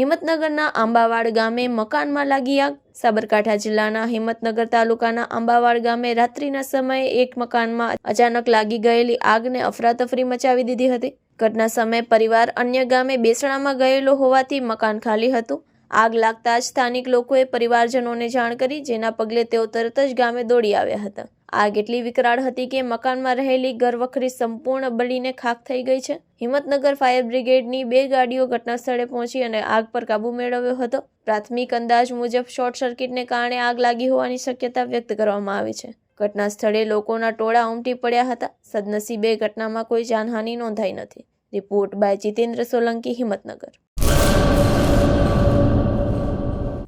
હિંમતનગરના આંબાવાડ ગામે મકાનમાં લાગી આગ. સાબરકાંઠા જિલ્લાના હિંમતનગર તાલુકાના આંબાવાડ ગામે રાત્રિના સમયે એક મકાનમાં અચાનક લાગી ગયેલી આગને અફરાતફરી મચાવી દીધી હતી. ઘટના સમયે પરિવાર અન્ય ગામે બેસણામાં ગયેલો હોવાથી મકાન ખાલી હતું. આગ લાગતા જ સ્થાનિક લોકોએ પરિવારજનોને જાણ કરી, જેના પગલે તેઓ તરત જ ગામે દોડી આવ્યા હતા. આગ એટલી વિકરાળ હતી કે મકાનમાં રહેલી ઘરવખરી સંપૂર્ણ બળીને ખાખ થઈ ગઈ છે? હિંમતનગર ફાયર બ્રિગેડની બે ગાડીઓ ઘટના સ્થળે પહોંચી અને આગ પર કાબુ મેળવ્યો હતો. પ્રાથમિક અંદાજ મુજબ શોર્ટ સર્કિટને કારણે આગ લાગી હોવાની શક્યતા વ્યક્ત કરવામાં આવી છે. ઘટના સ્થળે લોકોના ટોળા ઉમટી પડ્યા હતા. સદનસીબે ઘટનામાં કોઈ જાનહાનિ નોંધાઈ નથી. Report by Jitendra Solanki, Himmatnagar.